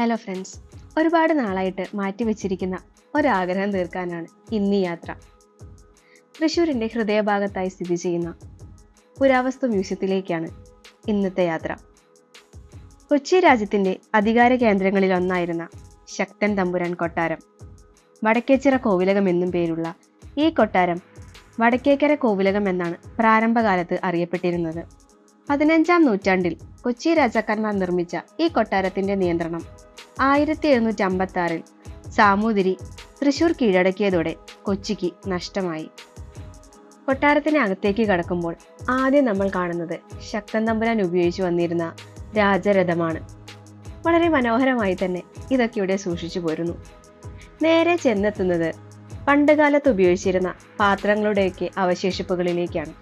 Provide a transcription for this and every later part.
Hello friends ഒരുപാട് നാളായിട്ട് മാറ്റിവെച്ചിരിക്കുന്ന ഒരാഗ്രഹം തീർക്കാനാണ് ഇന്ന് യാത്ര. തൃശ്ശൂരിന്റെ ഹൃദയഭാഗത്തായി സ്ഥിതി ചെയ്യുന്ന പുരാവസ്തു മ്യൂസിയത്തിലേക്കാണ് ഇന്നത്തെ യാത്ര. കൊച്ചി രാജ്യത്തിന്റെ അധികാര കേന്ദ്രങ്ങളിലൊന്നായിരുന്ന ശക്തൻ തമ്പുരാൻ കൊട്ടാരം. വടക്കേച്ചിറ കോവിലകം എന്നും പേരുള്ള ഈ കൊട്ടാരം വടക്കേക്കര കോവിലകം എന്നാണ് പ്രാരംഭകാലത്ത് അറിയപ്പെട്ടിരുന്നത്. പതിനഞ്ചാം നൂറ്റാണ്ടിൽ കൊച്ചി രാജാക്കന്മാർ നിർമ്മിച്ച ഈ കൊട്ടാരത്തിന്റെ നിയന്ത്രണം ആയിരത്തി എഴുന്നൂറ്റി അമ്പത്തി സാമൂതിരി തൃശൂർ കീഴടക്കിയതോടെ കൊച്ചിക്ക് നഷ്ടമായി. കൊട്ടാരത്തിന് അകത്തേക്ക് കടക്കുമ്പോൾ ആദ്യം നമ്മൾ കാണുന്നത് ശക്തൻ തമ്പുരാൻ ഉപയോഗിച്ചു വന്നിരുന്ന രാജരഥമാണ്. വളരെ മനോഹരമായി തന്നെ ഇതൊക്കെ ഇവിടെ സൂക്ഷിച്ചു പോരുന്നു. നേരെ ചെന്നെത്തുന്നത് പണ്ടുകാലത്ത് ഉപയോഗിച്ചിരുന്ന പാത്രങ്ങളുടെയൊക്കെ അവശേഷിപ്പുകളിലേക്കാണ്.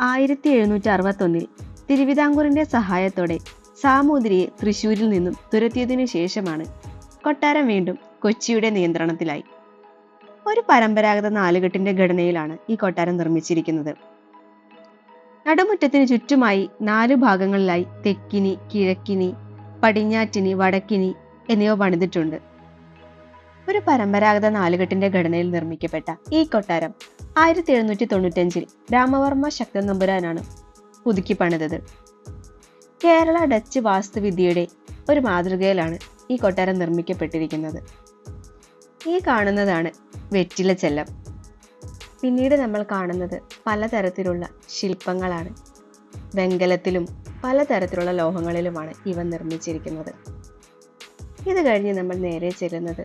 ആയിരത്തി എഴുന്നൂറ്റി അറുപത്തൊന്നിൽ തിരുവിതാംകൂറിന്റെ സഹായത്തോടെ സാമൂതിരിയെ തൃശൂരിൽ നിന്നും തുരത്തിയതിനു ശേഷമാണ് കൊട്ടാരം വീണ്ടും കൊച്ചിയുടെ നിയന്ത്രണത്തിലായി. ഒരു പരമ്പരാഗത നാലുകെട്ടിന്റെ ഘടനയിലാണ് ഈ കൊട്ടാരം നിർമ്മിച്ചിരിക്കുന്നത്. നടുമുറ്റത്തിന് ചുറ്റുമായി നാലു ഭാഗങ്ങളിലായി തെക്കിനി കിഴക്കിനി പടിഞ്ഞാറ്റിനി വടക്കിനി എന്നിവ പണിതിട്ടുണ്ട്. ഒരു പരമ്പരാഗത നാലുകെട്ടിന്റെ ഘടനയിൽ നിർമ്മിക്കപ്പെട്ട ഈ കൊട്ടാരം ആയിരത്തി എഴുന്നൂറ്റി തൊണ്ണൂറ്റഞ്ചിൽ രാമവർമ്മ ശക്തൻ നമ്പുരാനാണ് പുതുക്കി പണിതത്. കേരള ഡച്ച് വാസ്തുവിദ്യയുടെ ഒരു മാതൃകയിലാണ് ഈ കൊട്ടാരം നിർമ്മിക്കപ്പെട്ടിരിക്കുന്നത്. ഈ കാണുന്നതാണ് വെറ്റില ചെല്ലം. പിന്നീട് നമ്മൾ കാണുന്നത് പലതരത്തിലുള്ള ശില്പങ്ങളാണ്. വെങ്കലത്തിലും പലതരത്തിലുള്ള ലോഹങ്ങളിലുമാണ് ഇവ നിർമ്മിച്ചിരിക്കുന്നത്. ഇത് കഴിഞ്ഞ് നമ്മൾ നേരെ ചെല്ലുന്നത്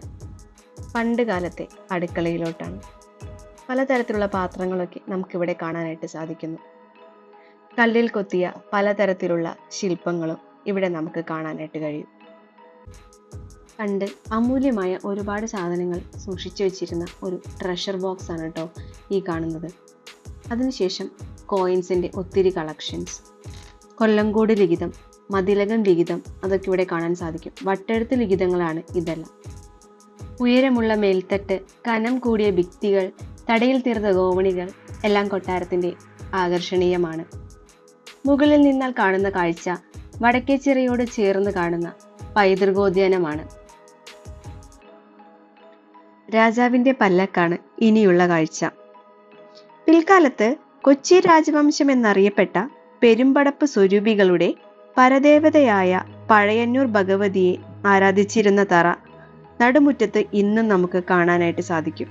പണ്ട് കാലത്തെ അടുക്കളയിലോട്ടാണ്. പലതരത്തിലുള്ള പാത്രങ്ങളൊക്കെ നമുക്കിവിടെ കാണാനായിട്ട് സാധിക്കുന്നു. കല്ലിൽ കൊത്തിയ പലതരത്തിലുള്ള ശില്പങ്ങളും ഇവിടെ നമുക്ക് കാണാനായിട്ട് കഴിയും. പണ്ട് അമൂല്യമായ ഒരുപാട് സാധനങ്ങൾ സൂക്ഷിച്ചു വെച്ചിരുന്ന ഒരു ട്രഷർ ബോക്സ് ആണ് കേട്ടോ ഈ കാണുന്നത്. അതിനുശേഷം കോയിൻസിന്റെ ഒത്തിരി കളക്ഷൻസ് കൊല്ലങ്കോട് ലിഖിതം മതിലകം ലിഖിതം അതൊക്കെ ഇവിടെ കാണാൻ സാധിക്കും. വട്ടെഴുത്ത് ലിഖിതങ്ങളാണ് ഇതെല്ലാം. ഉയരമുള്ള മേൽത്തട്ട് കനം കൂടിയ ഭിത്തികൾ തടയിൽ തീർത്ത ഗോവണികൾ എല്ലാം കൊട്ടാരത്തിന്റെ ആകർഷണീയമാണ്. മുകളിൽ നിന്നാൽ കാണുന്ന കാഴ്ച വടക്കേച്ചിറയോട് ചേർന്ന് കാണുന്ന പൈതൃകോദ്യാനമാണ്. രാജാവിന്റെ പല്ലക്കാണ് ഇനിയുള്ള കാഴ്ച. പിൽക്കാലത്ത് കൊച്ചി രാജവംശം എന്നറിയപ്പെട്ട പെരുമ്പടപ്പ് സ്വരൂപികളുടെ പരദേവതയായ പഴയന്നൂർ ഭഗവതിയെ ആരാധിച്ചിരുന്ന തറ നടുമുറ്റത്ത് ഇന്നും നമുക്ക് കാണാനായിട്ട് സാധിക്കും.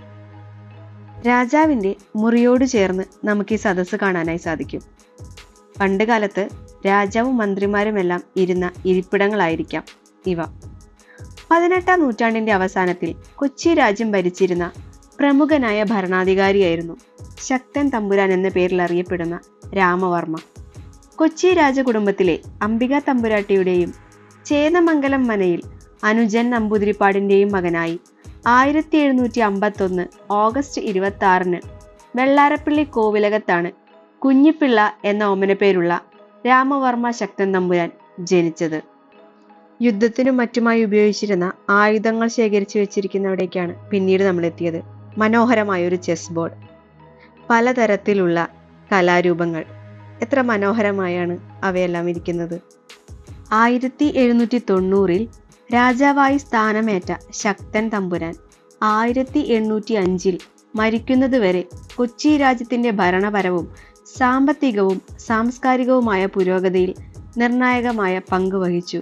രാജാവിന്റെ മുറിയോട് ചേർന്ന് നമുക്ക് ഈ സദസ്സ് കാണാനായി സാധിക്കും. പണ്ട് കാലത്ത് രാജാവും മന്ത്രിമാരുമെല്ലാം ഇരുന്ന ഇരിപ്പിടങ്ങളായിരിക്കാം ഇവ. പതിനെട്ടാം നൂറ്റാണ്ടിന്റെ അവസാനത്തിൽ കൊച്ചി രാജ്യം ഭരിച്ചിരുന്ന പ്രമുഖനായ ഭരണാധികാരിയായിരുന്നു ശക്തൻ തമ്പുരാൻ എന്ന പേരിൽ അറിയപ്പെടുന്ന രാമവർമ്മ. കൊച്ചി രാജകുടുംബത്തിലെ അംബിക തമ്പുരാട്ടിയുടെയും ചേന്നമംഗലം മനയിൽ അനുജൻ നമ്പൂതിരിപ്പാടിന്റെയും മകനായി ആയിരത്തി എഴുന്നൂറ്റി അമ്പത്തൊന്ന് ഓഗസ്റ്റ് ഇരുപത്തി ആറിന് വെള്ളാരപ്പള്ളി കോവിലകത്താണ് കുഞ്ഞിപ്പിള്ള എന്ന ഓമനപ്പേരുള്ള രാമവർമ്മ ശക്തൻ നമ്പുരാൻ ജനിച്ചത്. യുദ്ധത്തിനും മറ്റുമായി ഉപയോഗിച്ചിരുന്ന ആയുധങ്ങൾ ശേഖരിച്ചു വെച്ചിരിക്കുന്നവിടേക്കാണ് പിന്നീട് നമ്മൾ എത്തിയത് മനോഹരമായ ഒരു ചെസ് ബോർഡ് പലതരത്തിലുള്ള കലാരൂപങ്ങൾ. എത്ര മനോഹരമായാണ് അവയെല്ലാം ഇരിക്കുന്നത്. ആയിരത്തി എഴുന്നൂറ്റി തൊണ്ണൂറിൽ രാജാവായി സ്ഥാനമേറ്റ ശക്തൻ തമ്പുരാൻ ആയിരത്തി എണ്ണൂറ്റി അഞ്ചിൽ മരിക്കുന്നതുവരെ കൊച്ചി രാജ്യത്തിന്റെ ഭരണപരവും സാമ്പത്തികവും സാംസ്കാരികവുമായ പുരോഗതിയിൽ നിർണായകമായ പങ്ക് വഹിച്ചു.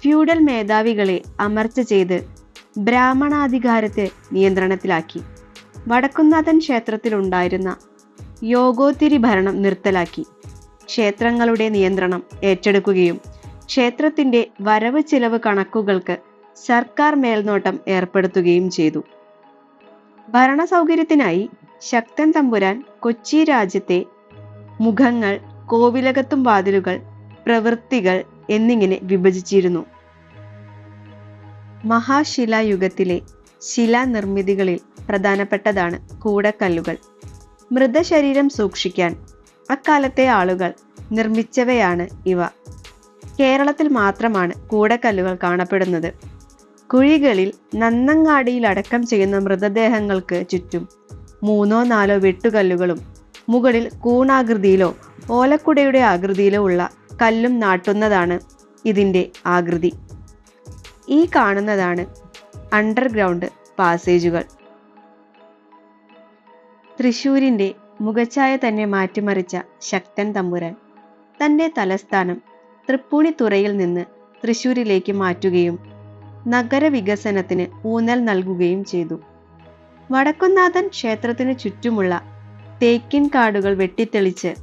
ഫ്യൂഡൽ മേധാവികളെ അമർച്ച ചെയ്ത് ബ്രാഹ്മണാധികാരത്തെ നിയന്ത്രണത്തിലാക്കി. വടക്കുന്നാഥൻ ക്ഷേത്രത്തിലുണ്ടായിരുന്ന യോഗോത്തിരി ഭരണം നിർത്തലാക്കി. ക്ഷേത്രങ്ങളുടെ നിയന്ത്രണം ഏറ്റെടുക്കുകയും ക്ഷേത്രത്തിന്റെ വരവ് ചിലവ് കണക്കുകൾക്ക് സർക്കാർ മേൽനോട്ടം ഏർപ്പെടുത്തുകയും ചെയ്തു. ഭരണ സൗകര്യത്തിനായി ശക്തൻ തമ്പുരാൻ കൊച്ചി രാജ്യത്തെ മുഖങ്ങൾ കോവിലകത്തും വാതിലുകൾ പ്രവൃത്തികൾ എന്നിങ്ങനെ വിഭജിച്ചിരുന്നു. മഹാശിലായുഗത്തിലെ ശിലാനിർമ്മിതികളിൽ പ്രധാനപ്പെട്ടതാണ് കൂടക്കല്ലുകൾ. മൃതശരീരം സൂക്ഷിക്കാൻ അക്കാലത്തെ ആളുകൾ നിർമ്മിച്ചവയാണ് ഇവ. കേരളത്തിൽ മാത്രമാണ് കൂടക്കല്ലുകൾ കാണപ്പെടുന്നത്. കുഴികളിൽ നന്നങ്ങാടിയിൽ അടക്കം ചെയ്യുന്ന മൃതദേഹങ്ങൾക്ക് ചുറ്റും മൂന്നോ നാലോ വെട്ടുകല്ലുകളും മുകളിൽ കൂണാകൃതിയിലോ ഓലക്കുടയുടെ ആകൃതിയിലോ ഉള്ള കല്ലും നാട്ടുന്നതാണ് ഇതിന്റെ ആകൃതി. ഈ കാണുന്നതാണ് അണ്ടർഗ്രൗണ്ട് പാസേജുകൾ. തൃശൂരിന്റെ മുഖച്ഛായ തന്നെ മാറ്റിമറിച്ച ശക്തൻ തമ്പുരാൻ തന്റെ തലസ്ഥാനം തൃപ്പൂണിത്തുറയിൽ നിന്ന് തൃശൂരിലേക്ക് മാറ്റുകയും നഗരവികസനത്തിന് ഊന്നൽ നൽകുകയും ചെയ്തു. വടക്കുന്നാഥൻ ക്ഷേത്രത്തിന് ചുറ്റുമുള്ള തേക്കിൻ കാടുകൾ വെട്ടിത്തെളിച്ച്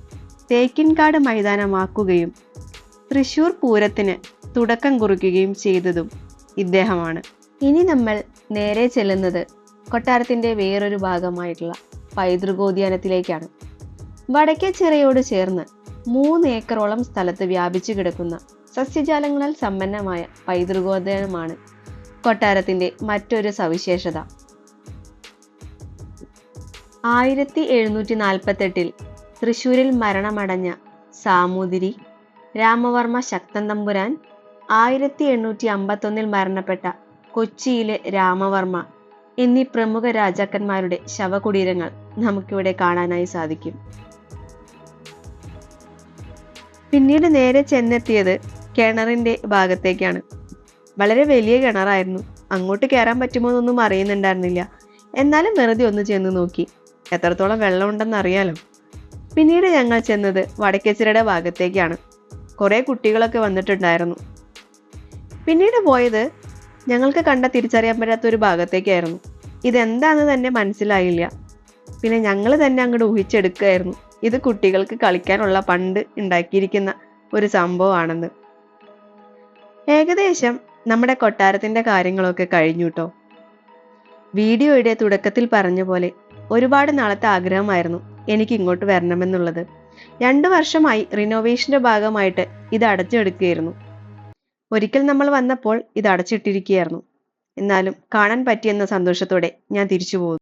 തേക്കിൻകാട് മൈതാനമാക്കുകയും തൃശൂർ പൂരത്തിന് തുടക്കം കുറിക്കുകയും ചെയ്തതും ഇദ്ദേഹമാണ്. ഇനി നമ്മൾ നേരെ ചെല്ലുന്നത് കൊട്ടാരത്തിന്റെ വേറൊരു ഭാഗമായിട്ടുള്ള പൈതൃകോദ്യാനത്തിലേക്കാണ്. വടക്കേ ചിറയോട് ചേർന്ന് മൂന്ന് ഏക്കറോളം സ്ഥലത്ത് വ്യാപിച്ചു കിടക്കുന്ന സസ്യജാലങ്ങളാൽ സമ്പന്നമായ പൈതൃകോദ്യാനമാണ് കൊട്ടാരത്തിന്റെ മറ്റൊരു സവിശേഷത. ആയിരത്തി എഴുന്നൂറ്റി നാൽപ്പത്തെട്ടിൽ തൃശൂരിൽ മരണമടഞ്ഞ സാമൂതിരി രാമവർമ്മ ശക്തൻ തമ്പുരാൻ ആയിരത്തി എണ്ണൂറ്റി അമ്പത്തൊന്നിൽ മരണപ്പെട്ട കൊച്ചിയിലെ രാമവർമ്മ എന്നീ പ്രമുഖ രാജാക്കന്മാരുടെ ശവകുടീരങ്ങൾ നമുക്കിവിടെ കാണാനായി സാധിക്കും. പിന്നീട് നേരെ ചെന്നെത്തിയത് കിണറിന്റെ ഭാഗത്തേക്കാണ്. വളരെ വലിയ കിണറായിരുന്നു. അങ്ങോട്ട് കയറാൻ പറ്റുമോ എന്നൊന്നും അറിയുന്നുണ്ടായിരുന്നില്ല. എന്നാലും വെറുതെ ഒന്ന് ചെന്ന് നോക്കി. എത്രത്തോളം വെള്ളമുണ്ടെന്ന് അറിയാലോ. പിന്നീട് ഞങ്ങൾ ചെന്നത് വടക്കേച്ചിറയുടെ ഭാഗത്തേക്കാണ്. കുറേ കുട്ടികളൊക്കെ വന്നിട്ടുണ്ടായിരുന്നു. പിന്നീട് പോയത് ഞങ്ങൾക്ക് കണ്ട തിരിച്ചറിയാൻ പറ്റാത്ത ഒരു ഭാഗത്തേക്കായിരുന്നു. ഇതെന്താന്ന് തന്നെ മനസ്സിലായില്ല. പിന്നെ ഞങ്ങൾ തന്നെ അങ്ങോട്ട് ഊഹിച്ചെടുക്കുകയായിരുന്നു. ഇത് കുട്ടികൾക്ക് കളിക്കാനുള്ള പണ്ട് ഉണ്ടാക്കിയിരിക്കുന്ന ഒരു സംഭവമാണെന്ന്. ഏകദേശം നമ്മുടെ കൊട്ടാരത്തിന്റെ കാര്യങ്ങളൊക്കെ കഴിഞ്ഞു കേട്ടോ വീഡിയോയുടെ തുടക്കത്തിൽ പറഞ്ഞ പോലെ ഒരുപാട് നാളത്തെ ആഗ്രഹമായിരുന്നു എനിക്ക് ഇങ്ങോട്ട് വരണമെന്നുള്ളത്. രണ്ടു വർഷമായി റിനോവേഷന്റെ ഭാഗമായിട്ട് ഇത് അടച്ചെടുക്കുകയായിരുന്നു. ഒരിക്കൽ നമ്മൾ വന്നപ്പോൾ ഇത് അടച്ചിട്ടിരിക്കുകയായിരുന്നു. എന്നാലും കാണാൻ പറ്റിയെന്ന സന്തോഷത്തോടെ ഞാൻ തിരിച്ചു പോകുന്നു